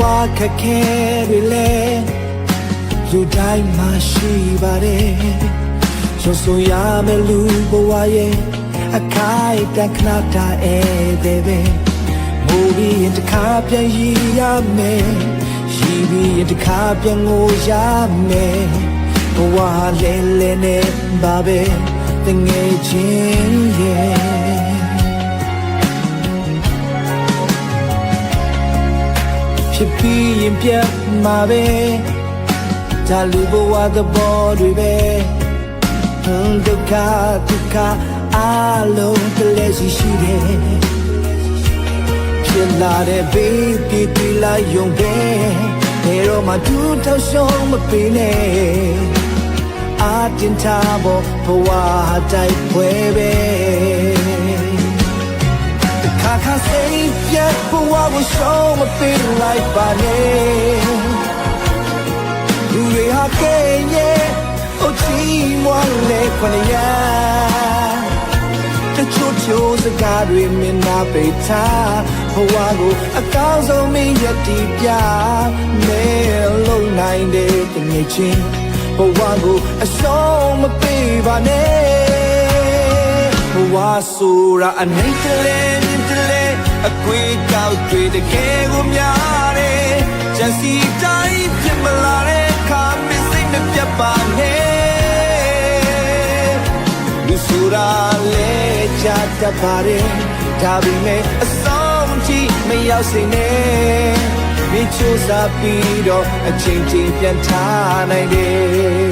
ဝခက်ခဲတွေလဲလူတိုင်းမှာရှိပါတယ်ဆိုဆိုရမယ်လူဘဝရဲ့အခိုက်တခဏတာဧည့်သည်ပဲမိုးပြီးရင်တစ်ခါပြန်ရည်ရမယ်ရှိပြီးရင်တစ်ခါပြန်ငိုရမယ်ဘဝလဲလဲနဲ့ပါပဲတငယ်ချင်းရဲ့ ဖြစ်ပြီးရင်ပြတ်မှာပဲဒါလူဘဝသဘောတွေပဲဟန်ဒုက္ခဒုက္ခအလုံးတလဲရှိရှိတယ်ဖြစ်လာတဲ့ဘေးပြေးပြေးလာယုံပဲဘယ်တော့မှတူထောက်ရှုံးမပေးနဲ့အာတင်ထားဖို့ဘဝတိုက်ပွဲပဲ ခါခါစိတ်ပြတ်ဘဝကိုရှောင်းမပေးလိုက်ပါနဲ့လူတွေဟာကဲရဲ့အချီးမွားလေခွန်ရတချို့ချိုးစကားတွေမင်းနာပိတ်ထားဘဝကိုအကောင်းဆုံးမင်းရည်တည်ပြမဲလုံးနိုင်တဲ့တငယ်ချင်းဘဝကို အရှုံးမပေးပါနဲ့ဘဝဆိုတာအနိုင်တလဲမြင့်တလဲအကွေကောက်တွေတကယ်ကိုများတယ်ကြံစီတိုင်းဖြစ်မလာတဲ့ခါမစိတ်မပြတ်ပါနဲ့လူဆိုတာလဲကြတတ်ပါတယ်ဒါပေမဲ့အဆုံးထိမရောက်စေနဲ့မိချိုးစားပြီးတော့အချိန်ချင်းပြန်ထားနိုင်တယ်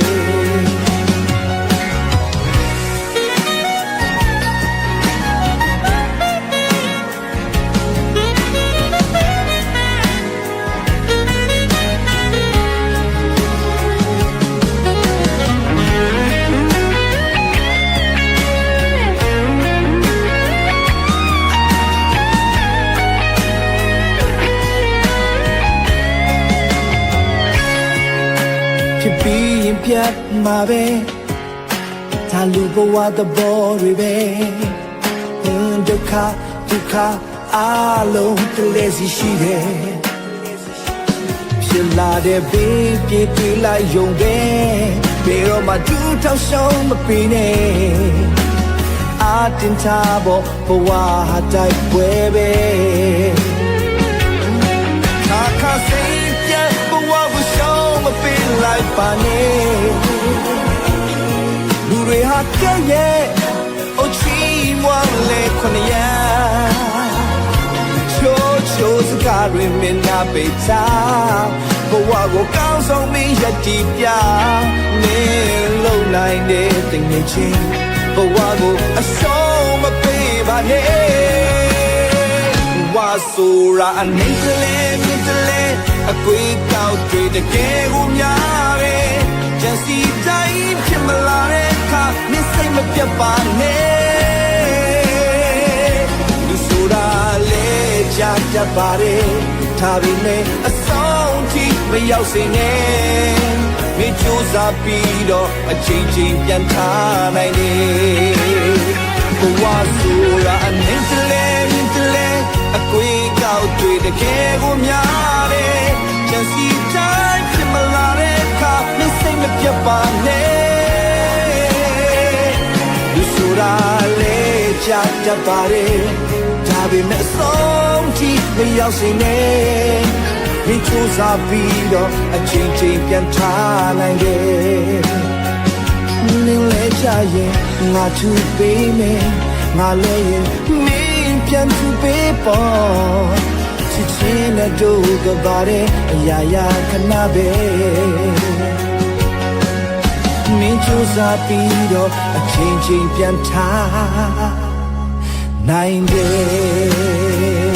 ဖြစ်ပြီးရင်ပြတ်မှာပဲဒါလူဘဝသဘောတွေပဲဟင်းဒုက္ခဒုက္ခအလုံးတလဲစီရှိတယ်ဖြစ်လာတဲ့ဘေးပြေးပြေးလိုက်ယုံပဲဘယ်တော့မှဒူးထောက်ရှုံးမပေးနဲ့အာတင်ထားဖို့ဘဝတိုက်ပွဲပဲ ပေးလိုက်ပါနဲ့လူတွေဟာကြဲ့ရဲ့အချီးမွားလေခွန်ရချိုးချိုးစကားတွေမင်းနာပိတ်ချဘဝကိုကောင်းဆုံးမင်းရည်တည်ပြနေလုံနိုင်တဲ့တငယ်ချင်းဘဝကိုအရှုံးမပေးပါနဲ့ဝါဆိုရာအနေကလေးမြစ်တလဲ အကွေကောက်တွေတကယ်ကိုများတယ်ကြံစီတိုင်းဖြစ်မလာတဲ့အခါမင်းစိတ်မပြတ်ပါနဲ့လူဆိုတာလေကြတတ်ပါတယ်ဒါပေမဲ့အဆုံးထိမရောက်စေနဲ့မင်းကြိုးစားပြီးတော့အချိန်ချင်းပြန်ထားနိုင်တယ်ဘဝဆိုတာအနေကလေးမြစ်တလဲအကွေကောက်တွေတကယ်ကိုများ ဆိုတာလေကြတတ်ပါတယ်ဒါပေမဲ့အဆုံးထိမရောက်စေနဲ့ဒီချိုးစားပြီးတော့အချိန်ချင်းပြန်ထားနိုင်တယ်နင်းလဲကြရင်ငါသူပေးမယ်ငါလဲရင်မင်းပြန်သူပေးပေါ်ချစ်ချင်းနဲ့တို့ကပါတဲ့အရာရာခဏပဲမင်းချိုး စားပြီးတော့အချင်းချင်းပြန်ထားနိုင်တယ်